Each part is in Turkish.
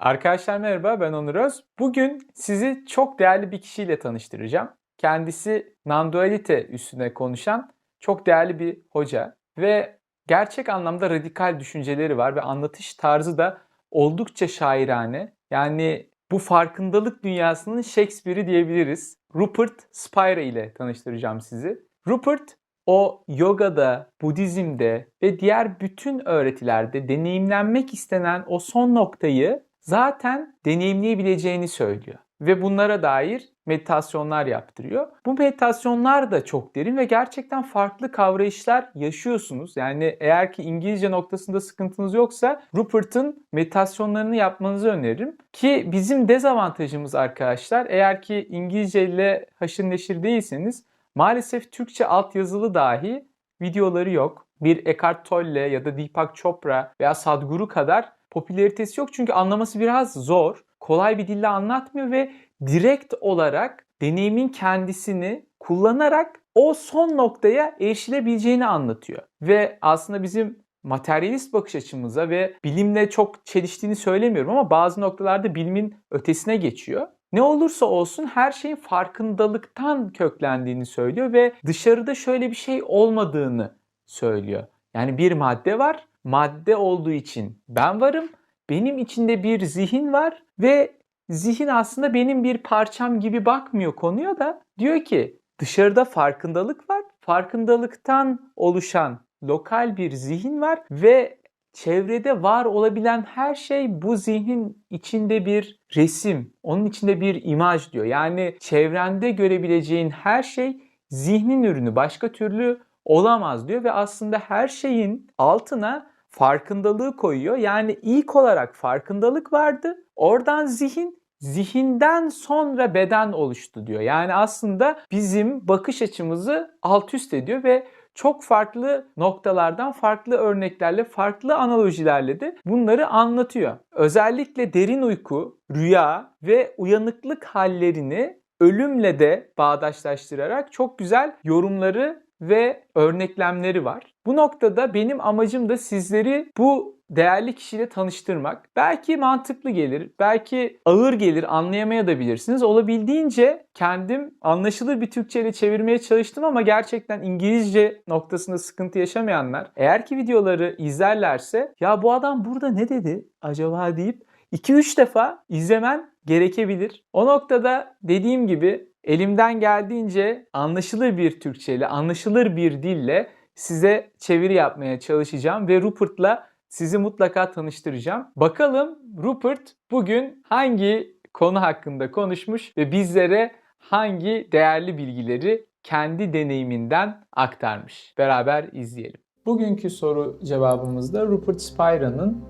Arkadaşlar merhaba ben Onur Öz. Bugün sizi çok değerli bir kişiyle tanıştıracağım. Kendisi non-dualite üstüne konuşan çok değerli bir hoca ve gerçek anlamda radikal düşünceleri var ve anlatış tarzı da oldukça şairane. Yani bu farkındalık dünyasının Shakespeare'i diyebiliriz. Rupert Spira ile tanıştıracağım sizi. Rupert o yogada, Budizm'de ve diğer bütün öğretilerde deneyimlenmek istenen o son noktayı zaten deneyimleyebileceğini söylüyor. Ve bunlara dair meditasyonlar yaptırıyor. Bu meditasyonlar da çok derin ve gerçekten farklı kavrayışlar yaşıyorsunuz. Yani eğer ki İngilizce noktasında sıkıntınız yoksa Rupert'ın meditasyonlarını yapmanızı öneririm. Ki bizim dezavantajımız arkadaşlar eğer ki İngilizce ile haşır neşir değilseniz maalesef Türkçe altyazılı dahi videoları yok. Bir Eckhart Tolle ya da Deepak Chopra veya Sadhguru kadar popülaritesi yok çünkü anlaması biraz zor. Kolay bir dille anlatmıyor ve direkt olarak deneyimin kendisini kullanarak o son noktaya erişilebileceğini anlatıyor. Ve aslında bizim materyalist bakış açımıza ve bilimle çok çeliştiğini söylemiyorum ama bazı noktalarda bilimin ötesine geçiyor. Ne olursa olsun her şeyin farkındalıktan köklendiğini söylüyor ve dışarıda şöyle bir şey olmadığını söylüyor. Yani bir madde var, madde olduğu için ben varım. Benim içinde bir zihin var ve zihin aslında benim bir parçam gibi bakmıyor konuya da diyor ki dışarıda farkındalık var. Farkındalıktan oluşan lokal bir zihin var ve çevrede var olabilen her şey bu zihnin içinde bir resim, onun içinde bir imaj diyor. Yani çevrende görebileceğin her şey zihnin ürünü, başka türlü olamaz diyor ve aslında her şeyin altına farkındalığı koyuyor. Yani ilk olarak farkındalık vardı. Oradan zihin, zihinden sonra beden oluştu diyor. Yani aslında bizim bakış açımızı alt üst ediyor ve çok farklı noktalardan, farklı örneklerle, farklı analojilerle de bunları anlatıyor. Özellikle derin uyku, rüya ve uyanıklık hallerini ölümle de bağdaşlaştırarak çok güzel yorumları ve örneklemleri var. Bu noktada benim amacım da sizleri bu değerli kişiyle tanıştırmak. Belki mantıklı gelir, belki ağır gelir, anlayamayabilirsiniz. Olabildiğince kendim anlaşılır bir Türkçe ile çevirmeye çalıştım ama gerçekten İngilizce noktasında sıkıntı yaşamayanlar eğer ki videoları izlerlerse ya bu adam burada ne dedi acaba deyip 2-3 defa izlemen gerekebilir. O noktada dediğim gibi elimden geldiğince anlaşılır bir Türkçe ile, anlaşılır bir dille size çeviri yapmaya çalışacağım ve Rupert'la sizi mutlaka tanıştıracağım. Bakalım Rupert bugün hangi konu hakkında konuşmuş ve bizlere hangi değerli bilgileri kendi deneyiminden aktarmış. Beraber izleyelim. Bugünkü soru cevabımızda Rupert Spira'nın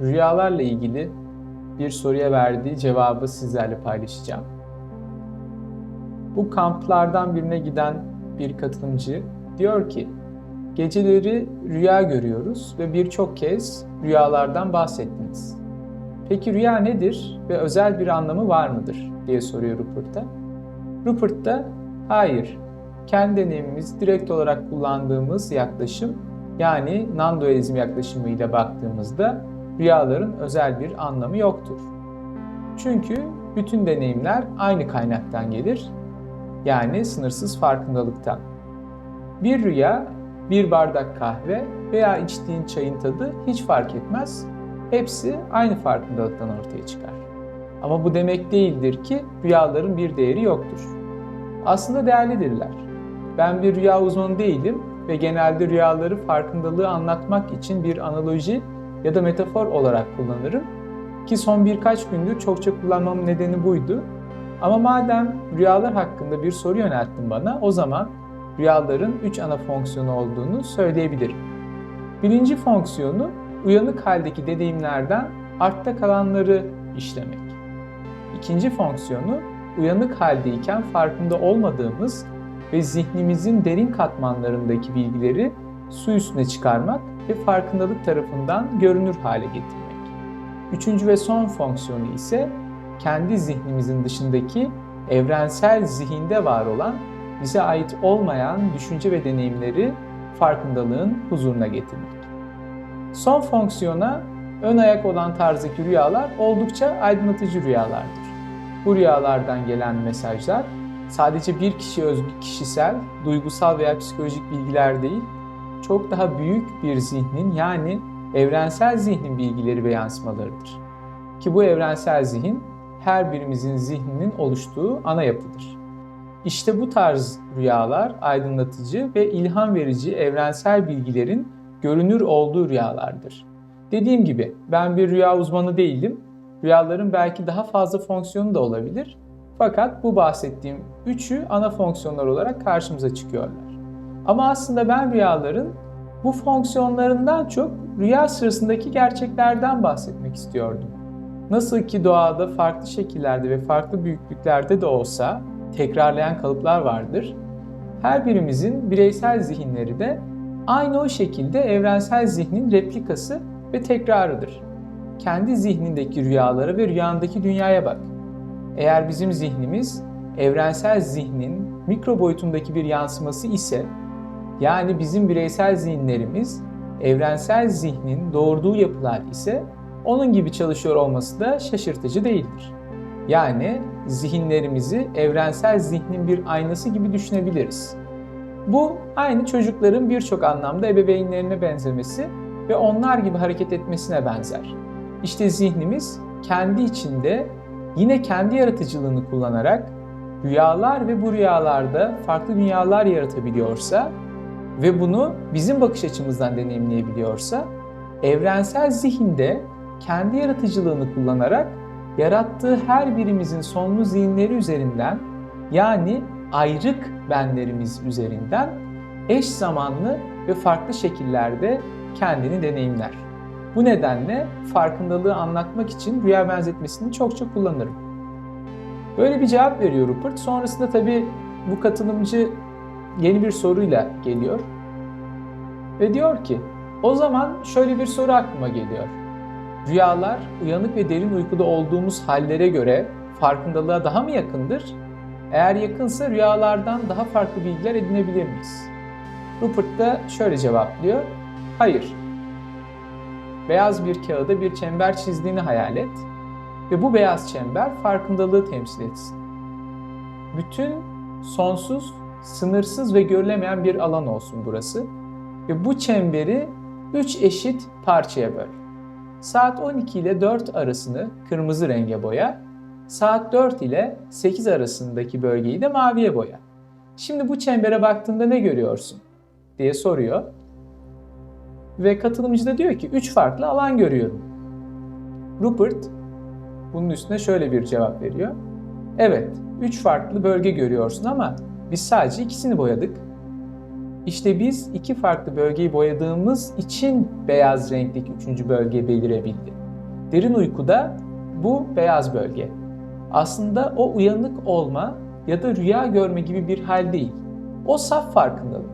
rüyalarla ilgili bir soruya verdiği cevabı sizlerle paylaşacağım. Bu kamplardan birine giden bir katılımcı diyor ki Geceleri rüya görüyoruz ve birçok kez rüyalardan bahsettiniz. Peki rüya nedir ve özel bir anlamı var mıdır diye soruyor Rupert'a. Rupert da hayır, kendi deneyimimiz direkt olarak kullandığımız yaklaşım yani non-dualizm yaklaşımıyla baktığımızda rüyaların özel bir anlamı yoktur. Çünkü bütün deneyimler aynı kaynaktan gelir yani sınırsız farkındalıktan. Bir rüya bir bardak kahve veya içtiğin çayın tadı hiç fark etmez. Hepsi aynı farkındalıktan ortaya çıkar. Ama bu demek değildir ki rüyaların bir değeri yoktur. Aslında değerlidirler. Ben bir rüya uzmanı değilim ve genelde rüyaları farkındalığı anlatmak için bir analoji ya da metafor olarak kullanırım. Ki son birkaç gündür çokça kullanmamın nedeni buydu. Ama madem rüyalar hakkında bir soru yönelttin bana o zaman rüyaların 3 ana fonksiyonu olduğunu söyleyebilirim. Birinci fonksiyonu uyanık haldeki deneyimlerden artta kalanları işlemek. İkinci fonksiyonu uyanık haldeyken farkında olmadığımız ve zihnimizin derin katmanlarındaki bilgileri su üstüne çıkarmak ve farkındalık tarafından görünür hale getirmek. Üçüncü ve son fonksiyonu ise kendi zihnimizin dışındaki evrensel zihinde var olan bize ait olmayan düşünce ve deneyimleri farkındalığın huzuruna getirmek. Son fonksiyona ön ayak olan tarzdaki rüyalar oldukça aydınlatıcı rüyalardır. Bu rüyalardan gelen mesajlar sadece bir kişi özgü kişisel, duygusal veya psikolojik bilgiler değil, çok daha büyük bir zihnin yani evrensel zihnin bilgileri ve yansımalarıdır. Ki bu evrensel zihin her birimizin zihninin oluştuğu ana yapıdır. İşte bu tarz rüyalar aydınlatıcı ve ilham verici evrensel bilgilerin görünür olduğu rüyalardır. Dediğim gibi ben bir rüya uzmanı değilim. Rüyaların belki daha fazla fonksiyonu da olabilir. Fakat bu bahsettiğim üçü ana fonksiyonlar olarak karşımıza çıkıyorlar. Ama aslında ben rüyaların bu fonksiyonlarından çok rüya sırasındaki gerçeklerden bahsetmek istiyordum. Nasıl ki doğada farklı şekillerde ve farklı büyüklüklerde de olsa tekrarlayan kalıplar vardır. Her birimizin bireysel zihinleri de aynı o şekilde evrensel zihnin replikası ve tekrarıdır. Kendi zihnindeki rüyalara ve rüyandaki dünyaya bak. Eğer bizim zihnimiz evrensel zihnin mikro boyutundaki bir yansıması ise yani bizim bireysel zihinlerimiz evrensel zihnin doğurduğu yapılar ise onun gibi çalışıyor olması da şaşırtıcı değildir. Yani zihinlerimizi evrensel zihnin bir aynası gibi düşünebiliriz. Bu aynı çocukların birçok anlamda ebeveynlerine benzemesi ve onlar gibi hareket etmesine benzer. İşte zihnimiz kendi içinde yine kendi yaratıcılığını kullanarak rüyalar ve bu rüyalarda farklı dünyalar yaratabiliyorsa ve bunu bizim bakış açımızdan deneyimleyebiliyorsa evrensel zihinde kendi yaratıcılığını kullanarak yarattığı her birimizin sonlu zihinleri üzerinden yani ayrık benlerimiz üzerinden eş zamanlı ve farklı şekillerde kendini deneyimler. Bu nedenle farkındalığı anlatmak için rüya benzetmesini çokça kullanırım. Böyle bir cevap veriyor Rupert. Sonrasında tabii bu katılımcı yeni bir soruyla geliyor. Ve diyor ki, o zaman şöyle bir soru aklıma geliyor. Rüyalar uyanık ve derin uykuda olduğumuz hallere göre farkındalığa daha mı yakındır? Eğer yakınsa rüyalardan daha farklı bilgiler edinebilir miyiz? Rupert da şöyle cevaplıyor. Hayır. Beyaz bir kağıda bir çember çizdiğini hayal et ve bu beyaz çember farkındalığı temsil etsin. Bütün sonsuz, sınırsız ve görülemeyen bir alan olsun burası ve bu çemberi 3 eşit parçaya böl. Saat 12 ile 4 arasını kırmızı renge boya, saat 4 ile 8 arasındaki bölgeyi de maviye boya. Şimdi bu çembere baktığında ne görüyorsun? diye soruyor. Ve katılımcı da diyor ki 3 farklı alan görüyorum. Rupert bunun üstüne şöyle bir cevap veriyor. Evet, 3 farklı bölge görüyorsun ama biz sadece ikisini boyadık. İşte biz iki farklı bölgeyi boyadığımız için beyaz renkteki üçüncü bölge belirebildi. Derin uykuda bu beyaz bölge. Aslında o uyanık olma ya da rüya görme gibi bir hal değil. O saf farkındalık.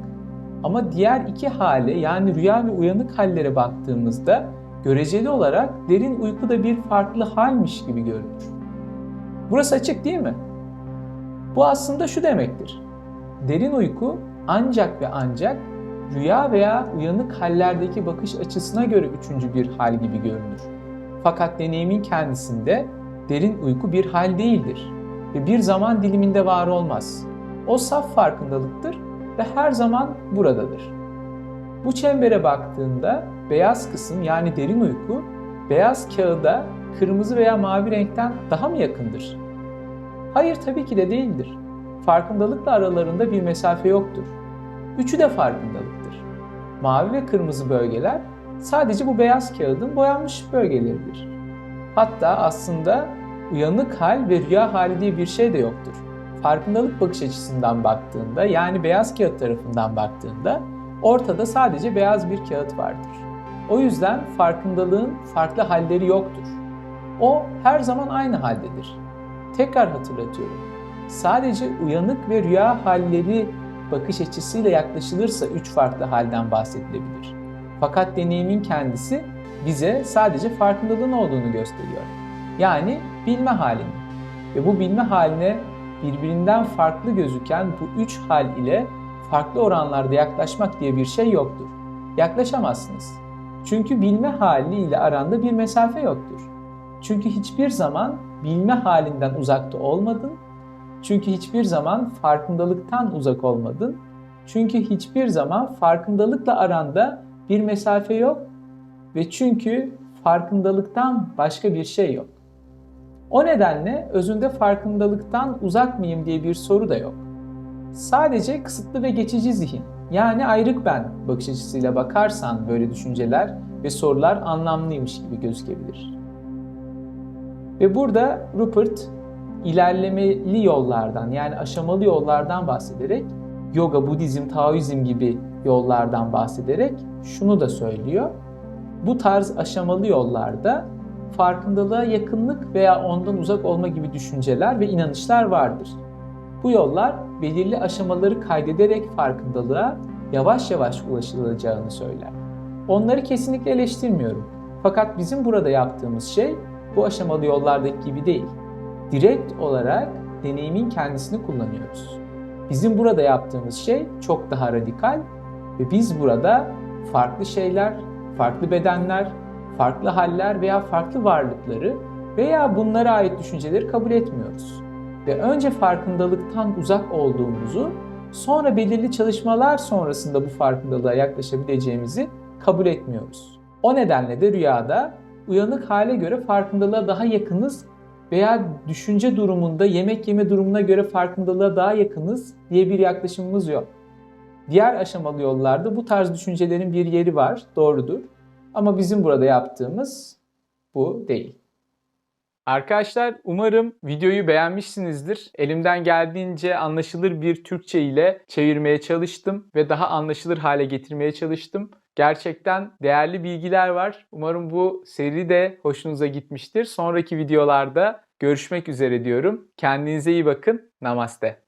Ama diğer iki hale yani rüya ve uyanık hallere baktığımızda göreceli olarak derin uyku da bir farklı halmiş gibi görünür. Burası açık değil mi? Bu aslında şu demektir. Derin uyku ancak ve ancak rüya veya uyanık hallerdeki bakış açısına göre üçüncü bir hal gibi görünür. Fakat deneyimin kendisinde derin uyku bir hal değildir ve bir zaman diliminde var olmaz. O saf farkındalıktır ve her zaman buradadır. Bu çembere baktığında beyaz kısım yani derin uyku beyaz kağıda kırmızı veya mavi renkten daha mı yakındır? Hayır tabii ki de değildir. Farkındalıkla aralarında bir mesafe yoktur. Üçü de farkındalıktır. Mavi ve kırmızı bölgeler sadece bu beyaz kağıdın boyanmış bölgeleridir. Hatta aslında uyanık hal ve rüya hali diye bir şey de yoktur. Farkındalık bakış açısından baktığında yani beyaz kağıt tarafından baktığında ortada sadece beyaz bir kağıt vardır. O yüzden farkındalığın farklı halleri yoktur. O her zaman aynı haldedir. Tekrar hatırlatıyorum. Sadece uyanık ve rüya halleri bakış açısıyla yaklaşılırsa üç farklı halden bahsedilebilir. Fakat deneyimin kendisi bize sadece farkındalığın olduğunu gösteriyor. Yani bilme halini. Ve bu bilme haline birbirinden farklı gözüken bu üç hal ile farklı oranlarda yaklaşmak diye bir şey yoktur. Yaklaşamazsınız. Çünkü bilme hali ile aranda bir mesafe yoktur. Çünkü hiçbir zaman bilme halinden uzakta olmadın. Çünkü hiçbir zaman farkındalıktan uzak olmadın. Çünkü hiçbir zaman farkındalıkla aranda bir mesafe yok ve çünkü farkındalıktan başka bir şey yok. O nedenle özünde farkındalıktan uzak mıyım diye bir soru da yok. Sadece kısıtlı ve geçici zihin, yani ayrık ben bakış açısıyla bakarsan böyle düşünceler ve sorular anlamlıymış gibi gözükebilir. Ve burada Rupert ilerlemeli yollardan yani aşamalı yollardan bahsederek yoga, Budizm, Taoizm gibi yollardan bahsederek şunu da söylüyor. Bu tarz aşamalı yollarda farkındalığa yakınlık veya ondan uzak olma gibi düşünceler ve inanışlar vardır. Bu yollar belirli aşamaları kaydederek farkındalığa yavaş yavaş ulaşılacağını söyler. Onları kesinlikle eleştirmiyorum. Fakat bizim burada yaptığımız şey bu aşamalı yollardaki gibi değil. Direkt olarak deneyimin kendisini kullanıyoruz. Bizim burada yaptığımız şey çok daha radikal ve biz burada farklı şeyler, farklı bedenler, farklı haller veya farklı varlıkları veya bunlara ait düşünceleri kabul etmiyoruz. Ve önce farkındalıktan uzak olduğumuzu, sonra belirli çalışmalar sonrasında bu farkındalığa yaklaşabileceğimizi kabul etmiyoruz. O nedenle de rüyada uyanık hale göre farkındalığa daha yakınız veya düşünce durumunda yemek yeme durumuna göre farkındalığa daha yakınız diye bir yaklaşımımız yok. Diğer aşamalı yollarda bu tarz düşüncelerin bir yeri var, doğrudur. Ama bizim burada yaptığımız bu değil. Arkadaşlar umarım videoyu beğenmişsinizdir. Elimden geldiğince anlaşılır bir Türkçe ile çevirmeye çalıştım ve daha anlaşılır hale getirmeye çalıştım. Gerçekten değerli bilgiler var. Umarım bu seri de hoşunuza gitmiştir. Sonraki videolarda görüşmek üzere diyorum. Kendinize iyi bakın. Namaste.